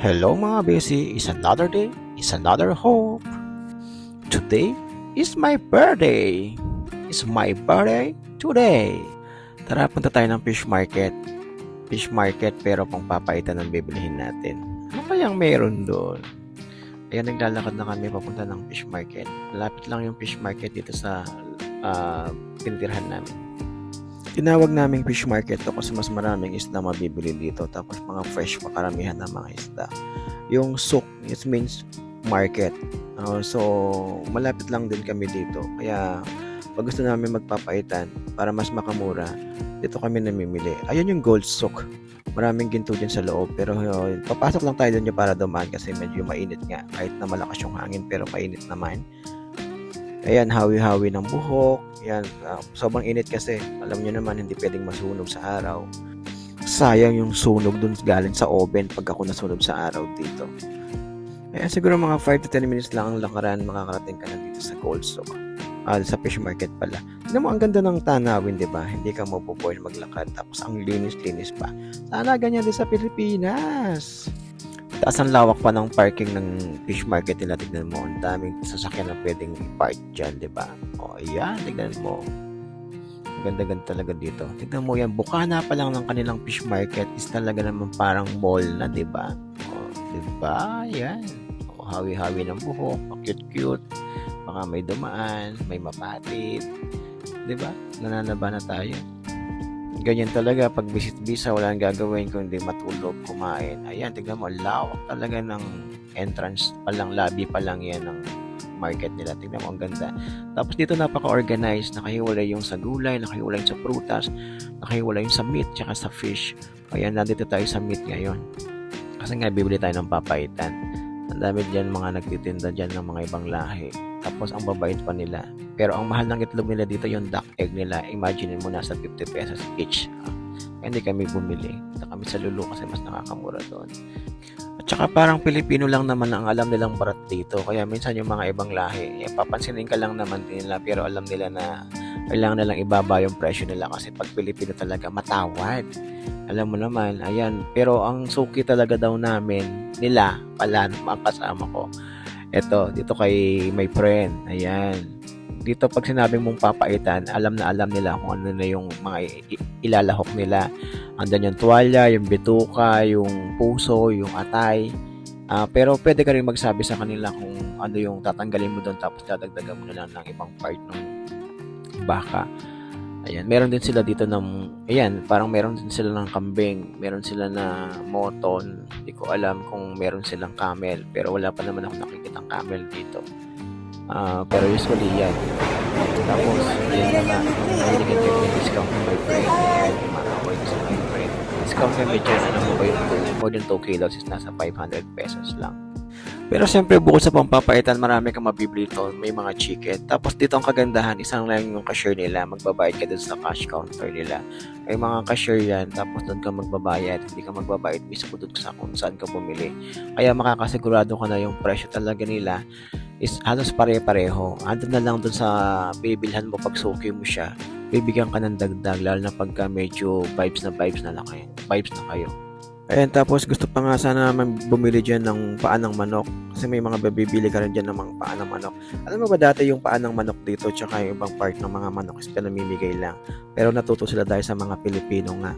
Hello mga besi, it's another day, it's another hope. Today is my birthday. It's my birthday today. Tara, punta tayo ng fish market. Fish market pero pang papaitan ng bibilihin natin. Ano kayang meron doon? Ayan, naglalakad na kami papunta ng fish market. Malapit lang yung fish market dito sa uh, pinitirhan namin. Tinawag naming fish market to kasi mas maraming isda mabibili dito tapos mga fresh pa karamihan ng mga isda. Yung souk, it means market. Uh, so, malapit lang din kami dito. Kaya, pag gusto namin magpapaitan para mas makamura, dito kami namimili. Ayun yung gold souk. Maraming ginto dyan sa loob. Pero uh, papasok lang tayo dun para dumaan kasi medyo mainit nga. Kahit na malakas yung hangin pero mainit naman. Ayan, hawi-hawi ng buhok. Yan, uh, sobrang init kasi. Alam nyo naman, hindi pwedeng masunog sa araw. Sayang yung sunog dun galing sa oven pag ako nasunog sa araw dito. Ayan, siguro mga 5 to 10 minutes lang ang lakaran, makakarating ka na dito sa Cold Soak. Ah, sa fish market pala. Tignan mo, ang ganda ng tanawin, di ba? Hindi ka mapupoil maglakad. Tapos ang linis-linis pa. Sana ganyan din sa Pilipinas. Taas ang lawak pa ng parking ng fish market nila. Tignan mo, ang daming sasakyan na pwedeng i-park dyan, di ba? O, ayan, tignan mo. Ganda-ganda talaga dito. Tignan mo yan, bukana pa lang ng kanilang fish market is talaga naman parang mall na, di ba? O, di ba? Yan. O, hawi-hawi ng buhok, cute-cute. Baka may dumaan, may mapatid. Di ba? Nananaba na tayo ganyan talaga pag visit visa wala nang gagawin kundi matulog kumain. Ayan tignan mo lawak talaga ng entrance pa lang lobby pa lang yan ng market nila. Tignan mo ang ganda. Tapos dito napaka-organized. Nakahiwalay yung sa gulay nakahiwalay sa prutas nakahiwalay yung sa meat tsaka sa fish. Kaya nandito tayo sa meat ngayon. Kasi nga bibili tayo ng papaitan ang dami dyan mga nagtitinda dyan ng mga ibang lahi tapos ang babait pa nila. Pero ang mahal ng itlog nila dito yung duck egg nila. Imagine mo nasa 50 pesos each. Uh, hindi kami bumili. Ito kami sa Lulu kasi mas nakakamura doon. At saka parang Pilipino lang naman ang alam nilang barat dito. Kaya minsan yung mga ibang lahi, eh, papansinin ka lang naman din nila pero alam nila na kailangan nilang ibaba yung presyo nila kasi pag Pilipino talaga matawad. Alam mo naman, ayan. Pero ang suki talaga daw namin, nila, pala, mga kasama ko, ito, dito kay my friend. Ayan. Dito pag sinabi mong papaitan, alam na alam nila kung ano na yung mga ilalahok nila. Andan yung tuwalya, yung bituka, yung puso, yung atay. Uh, pero pwede ka rin magsabi sa kanila kung ano yung tatanggalin mo doon tapos dadagdagan mo na lang ng ibang part ng baka. Ayan, meron din sila dito ng, ayan, parang meron din sila ng kambing, meron sila na moton, hindi ko alam kung meron silang camel, pero wala pa naman ako nakikita ng camel dito. Uh, pero usually yan. Tapos, yan na nga, nung binigyan kayo ng discount ng my friend, ayan, ko sa my friend. Discount kami dyan, ano mo ba yung more than 2 kilos is nasa 500 pesos lang. Pero siyempre, bukod sa pampapaitan, marami kang mabibili ito. May mga chicken. Tapos dito ang kagandahan, isang lang yung cashier nila. Magbabayad ka dun sa cash counter nila. May mga cashier yan, tapos doon ka magbabayad. Hindi ka magbabayad mismo doon sa kung saan ka bumili. Kaya makakasigurado ka na yung presyo talaga nila is halos pare-pareho. Ando na lang doon sa bibilhan mo pag suki mo siya. Bibigyan ka ng dagdag, lalo na pagka medyo vibes na vibes na lang kayo. Vibes na kayo. Ayan, tapos gusto pa nga sana bumili dyan ng paa ng manok. Kasi may mga babibili ka rin dyan ng mga paa ng manok. Alam mo ba dati yung paa ng manok dito tsaka yung ibang part ng mga manok is pinamimigay lang. Pero natuto sila dahil sa mga Pilipino nga.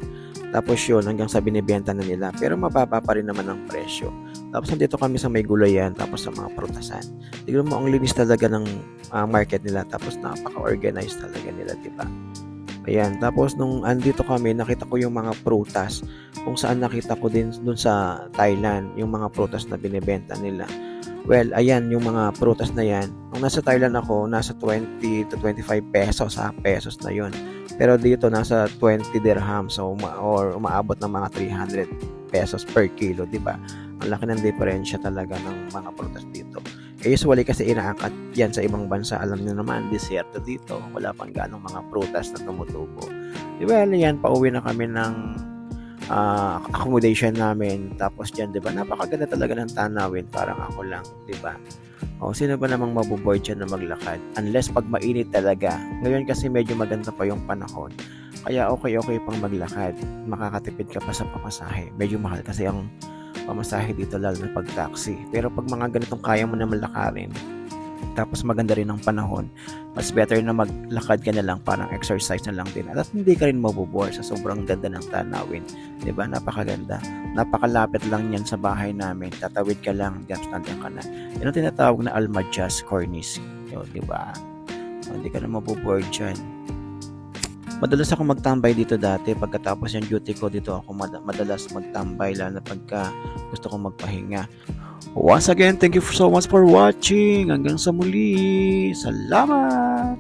Tapos yun, hanggang sa binibenta na nila. Pero mababa pa rin naman ang presyo. Tapos nandito kami sa may gulayan, tapos sa mga prutasan. Tignan mo, ang linis talaga ng uh, market nila. Tapos napaka-organized talaga nila, di ba? Ayan, tapos nung andito kami, nakita ko yung mga prutas. Kung saan nakita ko din dun sa Thailand, yung mga prutas na binebenta nila. Well, ayan, yung mga prutas na yan. Nung nasa Thailand ako, nasa 20 to 25 pesos sa pesos na yon. Pero dito, nasa 20 dirham. So, uma- or umaabot ng mga 300 pesos per kilo, di ba? Ang laki ng diferensya talaga ng mga prutas dito. Eh, usually kasi inaangkat yan sa ibang bansa. Alam niyo naman, desierto dito. Wala pang ganong mga prutas na tumutubo. Di ba, yan, pauwi na kami ng uh, accommodation namin. Tapos dyan, di ba, napakaganda talaga ng tanawin. Parang ako lang, di ba? O, sino ba namang mabuboard dyan na maglakad? Unless pag mainit talaga. Ngayon kasi medyo maganda pa yung panahon. Kaya okay-okay pang maglakad. Makakatipid ka pa sa pamasahe. Medyo mahal kasi ang pamasahe dito lalo na pag taxi. Pero pag mga ganitong kaya mo na malakarin, tapos maganda rin ang panahon, mas better na maglakad ka na lang parang exercise na lang din. At hindi ka rin mabubore sa sobrang ganda ng tanawin. Ba napakaganda. Napakalapit lang yan sa bahay namin. Tatawid ka lang just nandiyan ka na. Yan ang tinatawag na Almajas Cornice. Yo, 'di ba O, hindi ka na mabubore dyan. Madalas ako magtambay dito dati. Pagkatapos yung duty ko dito ako mad- madalas magtambay. Lalo na pagka gusto kong magpahinga Once again, thank you so much for watching. Hanggang sa muli. Salamat!